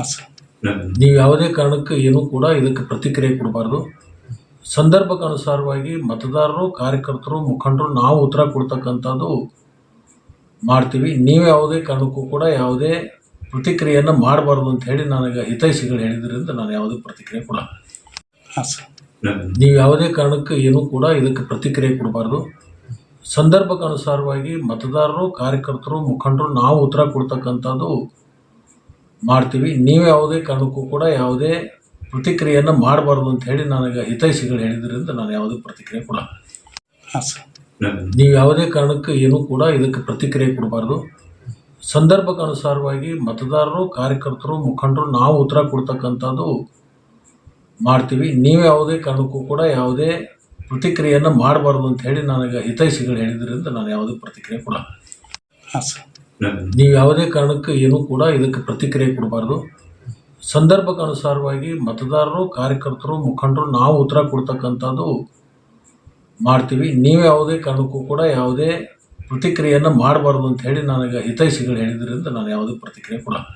ಹಾಂ ಸರ್ ನೀವು ಯಾವುದೇ ಕಾರಣಕ್ಕೂ ಏನೂ ಕೂಡ ಇದಕ್ಕೆ ಪ್ರತಿಕ್ರಿಯೆ ಕೊಡಬಾರ್ದು. ಸಂದರ್ಭಕ್ಕನುಸಾರವಾಗಿ ಮತದಾರರು ಕಾರ್ಯಕರ್ತರು ಮುಖಂಡರು ನಾವು ಉತ್ತರ ಕೊಡ್ತಕ್ಕಂಥದ್ದು ಮಾಡ್ತೀವಿ. ನೀವು ಯಾವುದೇ ಕಾರಣಕ್ಕೂ ಕೂಡ ಯಾವುದೇ ಪ್ರತಿಕ್ರಿಯೆಯನ್ನು ಮಾಡಬಾರ್ದು ಅಂತ ಹೇಳಿ ನನಗೆ ಹಿತೈಷಿಗಳು ಹೇಳಿದ್ರಿಂದ ನಾನು ಯಾವುದೇ ಪ್ರತಿಕ್ರಿಯೆ ಕೊಡಲ್ಲ. ಹಾಂ ಸರ್. ನೀವು ಯಾವುದೇ ಕಾರಣಕ್ಕೂ ಏನೂ ಕೂಡ ಇದಕ್ಕೆ ಪ್ರತಿಕ್ರಿಯೆ ಕೊಡಬಾರ್ದು. ಸಂದರ್ಭಕ್ಕನುಸಾರವಾಗಿ ಮತದಾರರು ಕಾರ್ಯಕರ್ತರು ಮುಖಂಡರು ನಾವು ಉತ್ತರ ಕೊಡ್ತಕ್ಕಂಥದ್ದು ಮಾಡ್ತೀವಿ. ನೀವು ಯಾವುದೇ ಕಾರಣಕ್ಕೂ ಕೂಡ ಯಾವುದೇ ಪ್ರತಿಕ್ರಿಯೆಯನ್ನು ಮಾಡಬಾರ್ದು ಅಂತ ಹೇಳಿ ನನಗೆ ಹಿತೈಷಿಗಳು ಹೇಳಿದ್ರಿಂದ ನಾನು ಯಾವುದೇ ಪ್ರತಿಕ್ರಿಯೆ ಕೊಡಲ್ಲ. ಹಾಂ ಸರ್. ನೀವು ಯಾವುದೇ ಕಾರಣಕ್ಕೂ ಏನೂ ಕೂಡ ಇದಕ್ಕೆ ಪ್ರತಿಕ್ರಿಯೆ ಕೊಡಬಾರ್ದು. ಸಂದರ್ಭಕ್ಕೆ ಅನುಸಾರವಾಗಿ ಮತದಾರರು ಕಾರ್ಯಕರ್ತರು ಮುಖಂಡರು ನಾವು ಉತ್ತರ ಕೊಡ್ತಕ್ಕಂಥದ್ದು ಮಾಡ್ತೀವಿ. ನೀವು ಯಾವುದೇ ಕಾರಣಕ್ಕೂ ಕೂಡ ಯಾವುದೇ ಪ್ರತಿಕ್ರಿಯೆಯನ್ನು ಮಾಡಬಾರ್ದು ಅಂತ ಹೇಳಿ ನನಗೆ ಹಿತೈಷಿಗಳು ಹೇಳಿದ್ರಿಂದ ನಾನು ಯಾವುದೇ ಪ್ರತಿಕ್ರಿಯೆ ಕೊಡಲ್ಲ. ಹಾಂ ಸರ್. ನೀವು ಯಾವುದೇ ಕಾರಣಕ್ಕೂ ಏನೂ ಕೂಡ ಇದಕ್ಕೆ ಪ್ರತಿಕ್ರಿಯೆ ಕೊಡಬಾರ್ದು. ಸಂದರ್ಭಕ್ಕೆ ಅನುಸಾರವಾಗಿ ಮತದಾರರು, ಕಾರ್ಯಕರ್ತರು, ಮುಖಂಡರು ನಾವು ಉತ್ತರ ಕೊಡ್ತಕ್ಕಂಥದ್ದು ಮಾಡ್ತೀವಿ. ನೀವು ಯಾವುದೇ ಕಾರಣಕ್ಕೂ ಕೂಡ ಯಾವುದೇ ಪ್ರತಿಕ್ರಿಯೆಯನ್ನು ಮಾಡಬಾರ್ದು ಅಂತ ಹೇಳಿ ನನಗೆ ಹಿತೈಷಿಗಳು ಹೇಳಿದ್ರಿಂದ ನಾನು ಯಾವುದೇ ಪ್ರತಿಕ್ರಿಯೆ ಕೊಡಲ್ಲ.